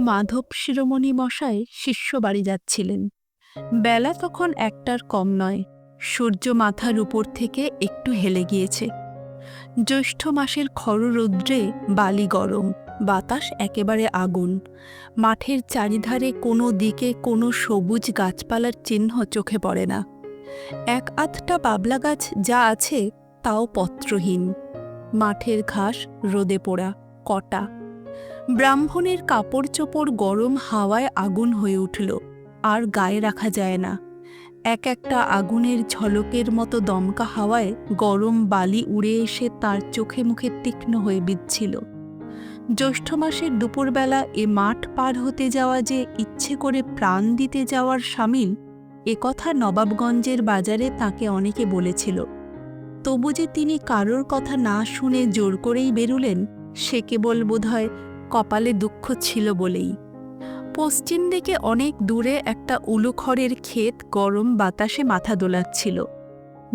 মাধব শিরোমণি মশাই শিষ্য বাড়ি যাচ্ছিলেন। বেলা তখন একটার কম নয়। সূর্য মাথার উপর থেকে একটু হেলে গিয়েছে। জ্যৈষ্ঠ মাসের খররৌদ্রে বালি গরম, বাতাস একেবারে আগুন। মাঠের চারিধারে কোনো দিকে কোনো সবুজ গাছপালার চিহ্ন চোখে পড়ে না। এক আধটা বাবলা গাছ যা আছে তাও পত্রহীন। মাঠের ঘাস রোদে পোড়া, কটা ব্রাহ্মণের কাপড় চোপড় গরম হাওয়ায় আগুন হয়ে উঠল, আর গায়ে রাখা যায় না। এক একটা আগুনের ঝলকের মতো দমকা হাওয়ায় গরম বালি উড়ে এসে তার চোখে মুখে তীক্ষ্ণ হয়ে বিচ্ছিল জ্যৈষ্ঠ মাসের দুপুরবেলা এ মাঠ পার হতে যাওয়া যে ইচ্ছে করে প্রাণ দিতে যাওয়ার সামিল একথা নবাবগঞ্জের বাজারে তাকে অনেকে বলেছিল। তবু যে তিনি কারোর কথা না শুনে জোর করেই বেরুলেন, সে কেবল বোধহয় কপালে দুঃখ ছিল বলেই। পশ্চিম দিকে অনেক দূরে একটা উলুখড়ের ক্ষেত গরম বাতাসে মাথা দোলাচ্ছিল।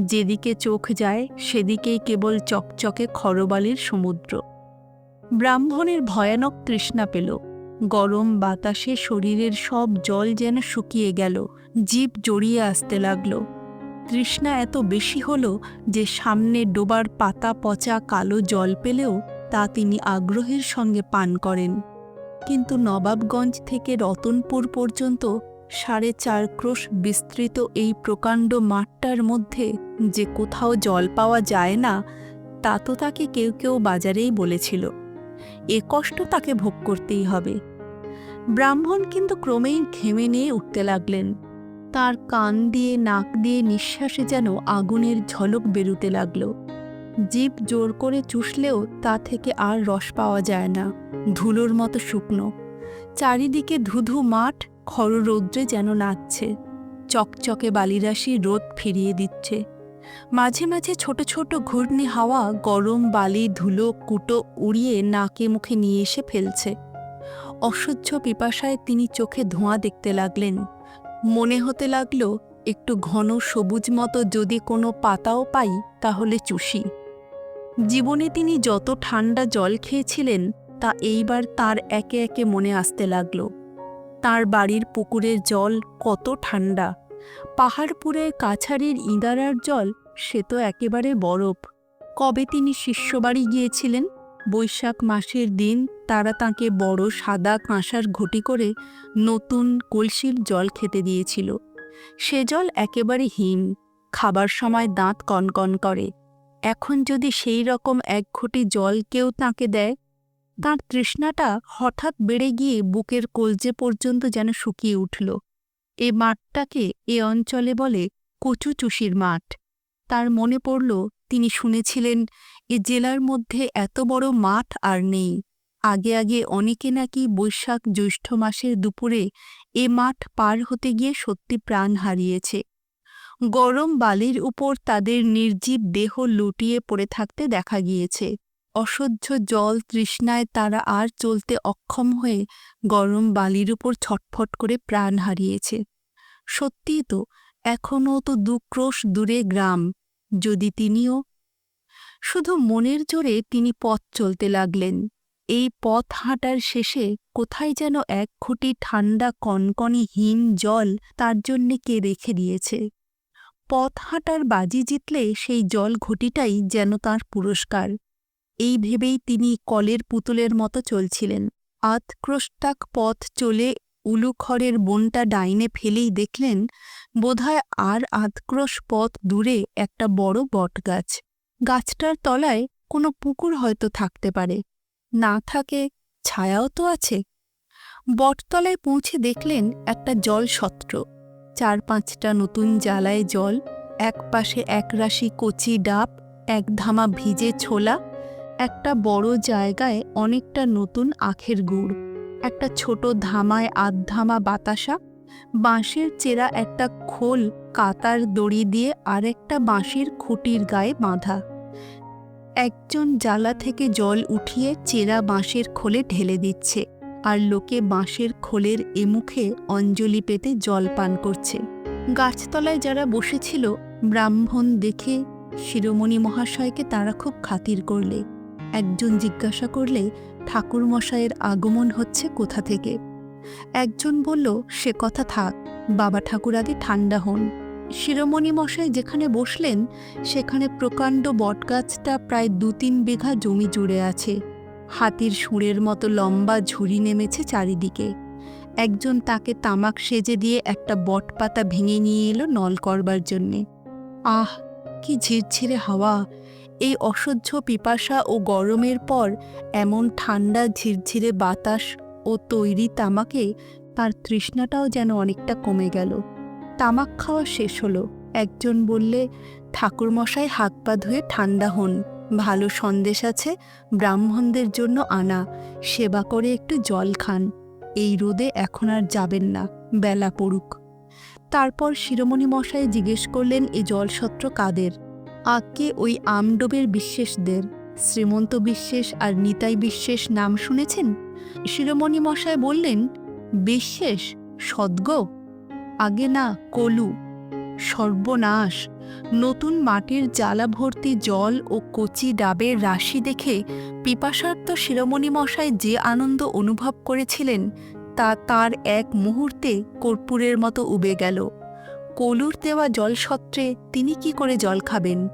যেদিকে চোখ যায়, সেদিকেই কেবল চকচকে খরবালির সমুদ্র। ব্রাহ্মণের ভয়ানক তৃষ্ণা পেল। গরম বাতাসে শরীরের সব জল যেন শুকিয়ে গেল, জীব জড়িয়ে আসতে লাগল। তৃষ্ণা এত বেশি হল যে সামনে ডোবার পাতা পচা কালো জল পেলেও তা তিনি আগ্রহের সঙ্গে পান করেন। কিন্তু নবাবগঞ্জ থেকে রতনপুর পর্যন্ত সাড়ে চার ক্রোশ বিস্তৃত এই প্রকাণ্ড মাঠটার মধ্যে যে কোথাও জল পাওয়া যায় না, তা তো তাকে কেউ কেউ বাজারেই বলেছিল। এ কষ্ট তাকে ভোগ করতেই হবে। ব্রাহ্মণ কিন্তু ক্রমেই ঘেমে নিয়ে উঠতে লাগলেন। তার কান দিয়ে, নাক দিয়ে নিঃশ্বাসে যেন আগুনের ঝলক বেরুতে লাগল। জীব জোর করে চুষলেও তা থেকে আর রস পাওয়া যায় না। ধুলোর মতো শুকনো। চারিদিকে ধুধু মাঠ খররৌদ্রে যেন নাচছে। চকচকে বালিরাশি রোদ ফিরিয়ে দিচ্ছে। মাঝে মাঝে ছোট ছোট ঘূর্ণি হাওয়া গরম বালি, ধুলো, কুটো উড়িয়ে নাকে মুখে নিয়ে এসে ফেলছে। অসহ্য পিপাসায় তিনি চোখে ধোঁয়া দেখতে লাগলেন। মনে হতে লাগল, একটু ঘন সবুজ মতো যদি কোনো পাতাও পাই, তাহলে চুষি। জীবনে তিনি যত ঠান্ডা জল খেয়েছিলেন, তা এইবার তার একে একে মনে আসতে লাগল। তার বাড়ির পুকুরের জল কত ঠান্ডা পাহাড়পুরের কাছারির ইঁদারার জল, সে তো একেবারে বরফ। কবে তিনি শিষ্যবাড়ি গিয়েছিলেন? বৈশাখ মাসের দিন তারা তাকে বড় সাদা কাঁসার ঘটি করে নতুন কলসির জল খেতে দিয়েছিল। সে জল একেবারে হিম, খাবার সময় দাঁত কনকন করে। এখন যদি সেই রকম এক ঘটি জল কেউ তাকে দেয়, তার তৃষ্ণাটা হঠাৎ বেড়ে গিয়ে বুকের কলজে পর্যন্ত যেন শুকিয়ে উঠল। এ মাঠটাকে এ অঞ্চলে বলে কচুচুষির মাঠ। তার মনে পড়ল, তিনি শুনেছিলেন, এ জেলার মধ্যে এত বড় মাঠ আর নেই। আগে আগে অনেকে নাকি বৈশাখ জ্যৈষ্ঠ মাসের দুপুরে এ মাঠ পার হতে গিয়ে সত্যি প্রাণ হারিয়েছে। গরম বালির উপর তাদের নির্জীব দেহ লুটিয়ে পড়ে থাকতে দেখা গিয়েছে। অসহ্য জল তৃষ্ণায় তারা আর চলতে অক্ষম হয়ে গরম বালির উপর ছটফট করে প্রাণ হারিয়েছে। সত্যিই তো এখনও তো দুক্রোশ দূরে গ্রাম, যদি তিনিও। শুধু মনের জোরে তিনি পথ চলতে লাগলেন। এই পথ হাঁটার শেষে কোথায় যেন এক খুঁটি ঠান্ডা কনকনে হিম জল তার জন্যে কে রেখে দিয়েছে। পথ হাঁটার বাজি জিতলে সেই জল ঘটিটাই যেন তার পুরস্কার। এই ভেবেই তিনি কলের পুতুলের মতো চলছিলেন। আধক্রোষ্টাক পথ চলে উলুখড়ের বনটা ডাইনে ফেলেই দেখলেন, বোধহয় আর আধক্রোশ পথ দূরে একটা বড় বটগাছ। গাছটার তলায় কোনো পুকুর হয়তো থাকতে পারে। না থাকে, ছায়াও তো আছে। বটতলায় পৌঁছে দেখলেন একটা জল সত্র চার পাঁচটা নতুন জ্বালায় জল এক পাশে একরাশি কচি ডাব, এক ধামা ভিজে ছোলা, একটা বড় জায়গায় অনেকটা নতুন আখের গুড়, একটা ছোট ধামায় আধধামা বাতাসা, বাঁশের চেরা একটা খোল কাতার দড়ি দিয়ে আর একটা বাঁশের খুঁটির গায়ে বাঁধা। একজন জ্বালা থেকে জল উঠিয়ে চেরা বাঁশের খোলে ঢেলে দিচ্ছে। আর লোকে বাঁশের খোলের এমুখে অঞ্জলি পেতে জল পান করছে। গাছতলায় যারা বসেছিল, ব্রাহ্মণ দেখে শিরোমণি মহাশয়কে তারা খুব খাতির করলে। একজন জিজ্ঞাসা করলে ঠাকুরমশাইয়ের আগমন হচ্ছে কোথা থেকে? একজন বলল, সে কথা থাক, বাবা ঠাকুর ঠান্ডা হন। শিরোমণি মশাই যেখানে বসলেন, সেখানে প্রকাণ্ড বটগাছটা প্রায় দু তিন বিঘা জমি জুড়ে আছে। হাতির সুরের মতো লম্বা ঝুড়ি নেমেছে চারিদিকে। একজন তাকে তামাক সেজে দিয়ে একটা বটপাতা ভেঙে নিয়ে এলো নল করবার জন্যে। আহ, কি ঝিরঝিরে হাওয়া! এই অসহ্য পিপাসা ও গরমের পর এমন ঠান্ডা ঝিরঝিরে বাতাস ও তৈরি তামাকে তার তৃষ্ণাটাও যেন অনেকটা কমে গেল। তামাক খাওয়া শেষ হলো। একজন বললে, ঠাকুরমশাই হাত পা ধুয়ে ঠান্ডা হন। ভালো সন্দেশ আছে, ব্রাহ্মণদের জন্য আনা, সেবা করে একটু জল খান। এই রোদে এখন আর যাবেন না, বেলা পড়ুক। তারপর শিরোমণি মশাই জিজ্ঞেস করলেন এই জলসত্র কাদের? আগে ওই আমডোবের বিশ্বাসদের শ্রীমন্ত বিশ্বাস আর নিতাই বিশ্বাস নাম শুনেছেন? শিরোমণি মশাই বললেন বিশ্বাস সদ্গ? আগে না, কলু। সর্বনাশ। নতুন মাটির জ্বালা ভর্তি জল ও কচি ডাবের রাশি দেখে পিপাসার্থ শিরোমণি মশাই যে আনন্দ অনুভব করেছিলেন, তা তার এক মুহূর্তে কর্পূরের মতো উবে গেল। কলুর দেওয়া জলসত্রে তিনি কি করে জল খাবেন?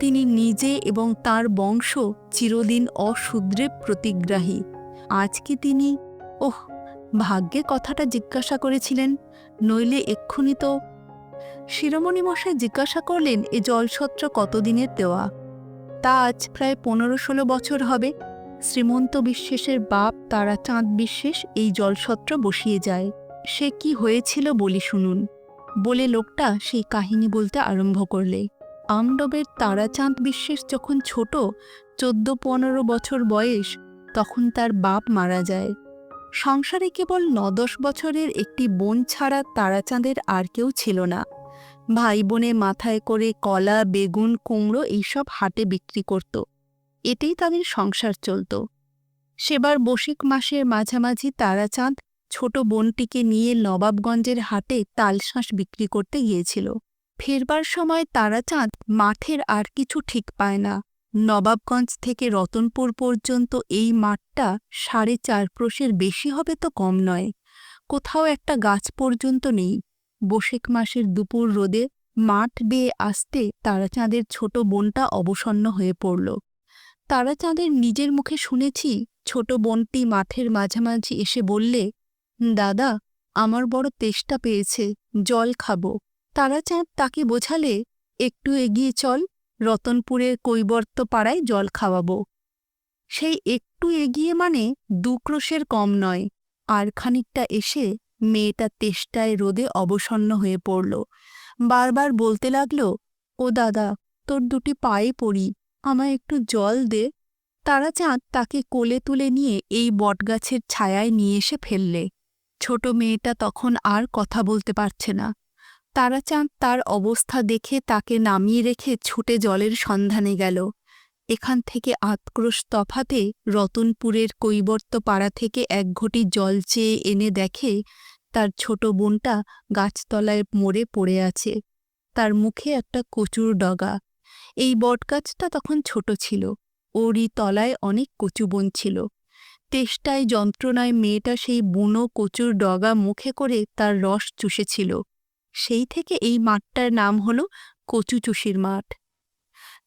তিনি নিজে এবং তার বংশ চিরদিন অশুদ্রে প্রতিগ্রাহী। আজ কি তিনি, ওহ, ভাগ্যে কথাটা জিজ্ঞাসা করেছিলেন, নইলে এক্ষুনি তো শিরোমণি মশাই জিজ্ঞাসা করলেন, এ জলসত্র কতদিনের দেওয়া? তা আজ প্রায় পনেরো ষোলো বছর হবে। শ্রীমন্ত বিশ্বাসের বাপ তারাচাঁদ বিশ্বাস এই জলসত্র বসিয়ে যায়। সে কি হয়েছিল বলি শুনুন। বলে লোকটা সেই কাহিনী বলতে আরম্ভ করলে। আমডবের তারাচাঁদ বিশ্বাস যখন ছোট, চোদ্দ পনেরো বছর বয়স, তখন তার বাপ মারা যায়। সংসারে কেবল নদশ বছরের একটি বোন ছাড়া তারাচাঁদের আর কেউ ছিল না। ভাই বোনে মাথায় করে কলা, বেগুন, কুমড়ো এইসব হাটে বিক্রি করত। এতেই তাদের সংসার চলত। সেবার বসিক মাসের মাঝামাঝি তারাচাঁদ ছোট বোনটিকে নিয়ে নবাবগঞ্জের হাটে তালশাঁস বিক্রি করতে গিয়েছিল। ফেরবার সময় তারাচাঁদ মাঠের আর কিছু ঠিক পায় না। নবাবগঞ্জ থেকে রতনপুর পর্যন্ত এই মাঠটা সাড়ে চার ক্রোশের বেশি হবে তো কম নয়। কোথাও একটা গাছ পর্যন্ত নেই। বসেক মাসের দুপুর রোদে মাঠ বেয়ে আসতে তারাচাঁদের ছোট বোনটা অবসন্ন হয়ে পড়ল। তারাচাঁদের নিজের মুখে শুনেছি, ছোট বোনটি মাঠের মাঝামাঝি এসে বললে, দাদা, আমার বড় তেষ্টা পেয়েছে, জল খাব। তারাচাঁদ তাকে বোঝালে, একটু এগিয়ে চল। রতনপুরের কৈবর্ত পাড়ায় জল খাওয়াবো। সেই একটু এগিয়ে মানে দু ক্রোশের কম নয়। আর খানিকটা এসে মেয়েটা তেষ্টায় রোদে অবসন্ন হয়ে পড়ল। বারবার বলতে লাগল, ও দাদা, তোর দুটি পায়ে পড়ি, আমায় একটু জল দে। তারাচাঁদ তাকে কোলে তুলে নিয়ে এই বটগাছের ছায়ায় নিয়ে এসে ফেললে। ছোট মেয়েটা তখন আর কথা বলতে পারছে না। তারাচাঁদ তার অবস্থা দেখে তাকে নামিয়ে রেখে ছুটে জলের সন্ধানে গেল। এখান থেকে আতক্রোশ তফাতে রতনপুরের পাড়া থেকে এক ঘটি জল চেয়ে এনে দেখে তার ছোট বোনটা গাছতলায় মরে পড়ে আছে। তার মুখে একটা কচুর ডগা। এই বটগাছটা তখন ছোট ছিল। ওরই তলায় অনেক কচু বন ছিল। তেষ্টায় যন্ত্রণায় মেয়েটা সেই বুনো কচুর ডগা মুখে করে তার রস চুষেছিল। সেই থেকে এই মাঠটার নাম হল কচুচুষির মাঠ।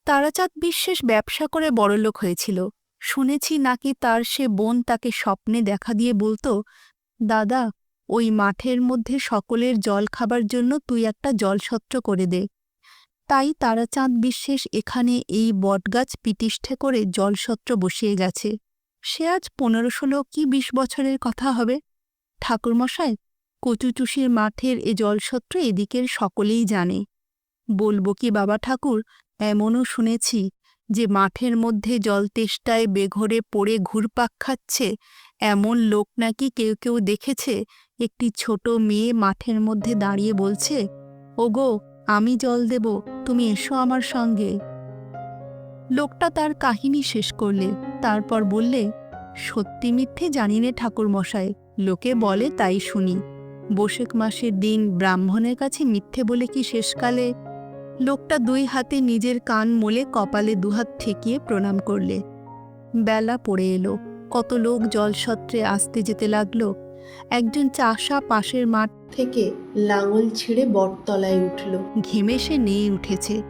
তারাচাঁদ বিশ্বাস ব্যবসা করে বড়লোক হয়েছিল। শুনেছি নাকি তার সে বোন তাকে স্বপ্নে দেখা দিয়ে বলতো, দাদা, ওই মাঠের মধ্যে সকলের জল খাবার জন্য তুই একটা জলসত্র করে দে। তাই তারাচাঁদ বিশ্বাস এখানে এই বটগাছ পিতিষ্ঠে করে জলসত্র বসিয়ে গেছে। সে আজ পনেরো ষোলো কি বিশ বছরের কথা হবে? ঠাকুরমশাই কচুচুষির মাঠের এ জলসত্র এদিকের সকলেই জানে। বলব কি, বাবা ঠাকুর, এমনও শুনেছি যে মাঠের মধ্যে জল তেষ্টায় বেঘরে পড়ে ঘুরপাক খাচ্ছে, এমন লোক নাকি কেউ কেউ দেখেছে। একটি ছোট মেয়ে মাঠের মধ্যে দাঁড়িয়ে বলছে, ওগো, আমি জল দেব, তুমি এসো আমার সঙ্গে। লোকটা তার কাহিনী শেষ করলে, তারপর বললে, সত্যি মিথ্যে জানি নে ঠাকুর মশাই লোকে বলে তাই শুনি। বৈশাখ মাসের দিন ব্রাহ্মণের কাছে মিথ্যে বলে কি শেষকালে? লোকটা দুই হাতে নিজের কান মোলে কপালে দুহাত ঠেকিয়ে প্রণাম করলে। বেলা পড়ে এলো। কত লোক জলসত্রে আসতে যেতে লাগল। একজন চাষা পাশের মাঠ থেকে লাঙল ছিঁড়ে বটতলায় উঠল। ঘেমে সে নেই উঠেছে।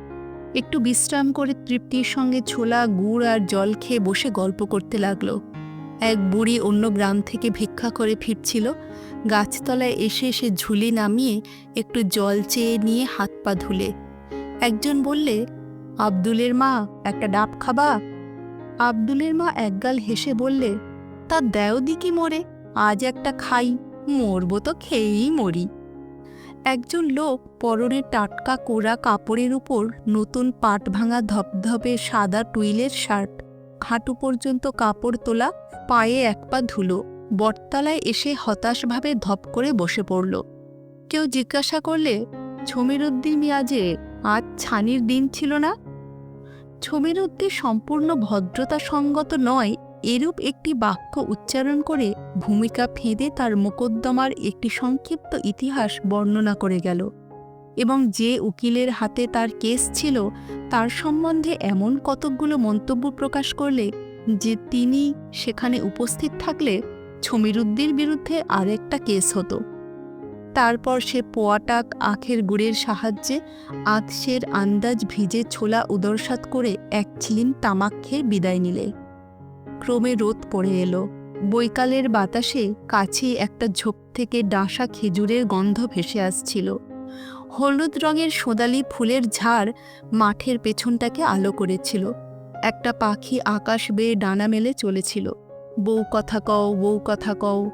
একটু বিশ্রাম করে তৃপ্তির সঙ্গে ছোলা, গুড় আর জল খেয়ে বসে গল্প করতে লাগল। এক বুড়ি অন্য গ্রাম থেকে ভিক্ষা করে ফিরছিল। গাছতলায় এসে সে ঝুলি নামিয়ে একটু জল চেয়ে নিয়ে হাত পা ধুলে। একজন বললে, আব্দুলের মা, একটা ডাব খাবা? আব্দুলের মা একগাল হেসে বললে, তা দেও দিকি মরে, আজ একটা খাই, মরবো তো খেয়েই মরি। একজন লোক পরনে টাটকা কোরা কাপড়ের উপর নতুন পাট ভাঙা ধপধপে সাদা টুইলের শার্ট হাঁটু পর্যন্ত কাপড় তোলা, পায়ে এক পা ধুলো, বটতলায় এসে হতাশভাবে ধপ করে বসে পড়ল। কেউ জিজ্ঞাসা করলে ছমিরুদ্দিন মিয়াজে আজ ছানির দিন ছিল না? ছমিরুদ্দিন সম্পূর্ণ ভদ্রতা সঙ্গত নয়, এরূপ একটি বাক্য উচ্চারণ করে ভূমিকা ফেঁদে তার মোকদ্দমার একটি সংক্ষিপ্ত ইতিহাস বর্ণনা করে গেল। এবং যে উকিলের হাতে তার কেস ছিল, তার সম্বন্ধে এমন কতকগুলো মন্তব্য প্রকাশ করলে যে তিনি সেখানে উপস্থিত থাকলে ছমিরুদ্দির বিরুদ্ধে আরেকটা কেস হতো। তারপর সে পোয়াটাক আখের গুড়ের সাহায্যে আতসের আন্দাজ ভিজে ছোলা উদরসাত করে এক ছিলিম তামাক খেয়ে বিদায় নিলে। ক্রমে রোদ পড়ে এলো। বৈকালের বাতাসে কাছে একটা ঝোপ থেকে ডাসা খেজুরের গন্ধ ভেসে আসছিল। হলুদ রঙের সোদালি ফুলের ঝাড় মাঠের পেছনটাকে আলো করেছিল। একটা পাখি আকাশ বেয়ে ডানা মেলে চলেছিল। বউ কথা কও, বউ কথা কও।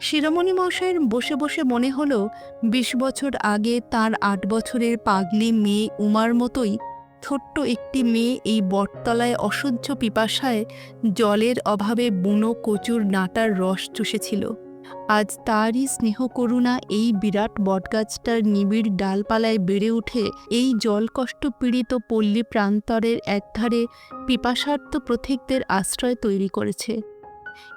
শিরোমণি মশাইয়ের বসে বসে মনে হলো, বিশ বছর আগে তার আট বছরের পাগলি মেয়ে উমার মতোই ছোট্ট একটি মেয়ে এই বটতলায় অসহ্য পিপাসায় জলের অভাবে বুনো কচুর নাটার রস চুষেছিল। আজ তারই স্নেহ করুণা এই বিরাট বটগাছটার নিবিড় ডালপালায় বেড়ে উঠে এই জলকষ্ট পীড়িত পল্লী প্রান্তরের একধারে পিপাসার্থ প্রথিকদের আশ্রয় তৈরি করেছে।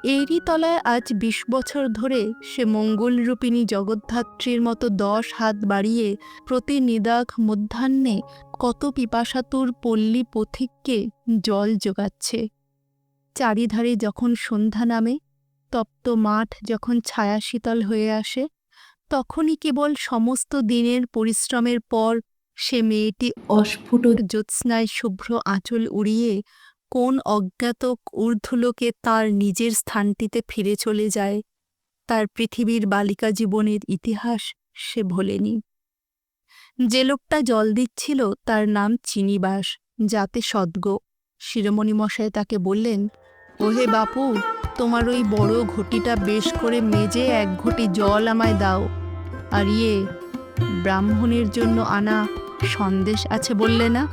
এরই তলায় আজ বিশ বছর ধরে সে মঙ্গলরূপিণী জগদ্ধাত্রীর মতো দশ হাত বাড়িয়ে প্রতি নিদাঘ মধ্যাহ্নে কত পিপাসাতুর পল্লী পথিককে জল যোগাচ্ছে। চারিধারে যখন সন্ধ্যা নামে তপ্ত মাঠ যখন ছায়া শীতল হয়ে আসে, তখনই কেবল সমস্ত দিনের পরিশ্রমের পর সে মেয়েটি অস্ফুট জ্যোৎস্নায় শুভ্র আঁচল উড়িয়ে কোন অজ্ঞাত ঊর্ধ্বলোকে তার নিজের স্থানটিতে ফিরে চলে যায়, তার পৃথিবীর বালিকা জীবনের ইতিহাস সে ভোলেনি। যে লোকটা জল দিচ্ছিল তার নাম চিনিবাস, যাতে সদ্গ। শিরোমণি মশাই তাকে বললেন, ওহে বাপু তোমার ওই বড় ঘটিটা বেশ করে মেজে এক ঘটি জল আমায় দাও। আর ইয়ে ব্রাহ্মণের জন্য আনা সন্দেশ আছে বললে না?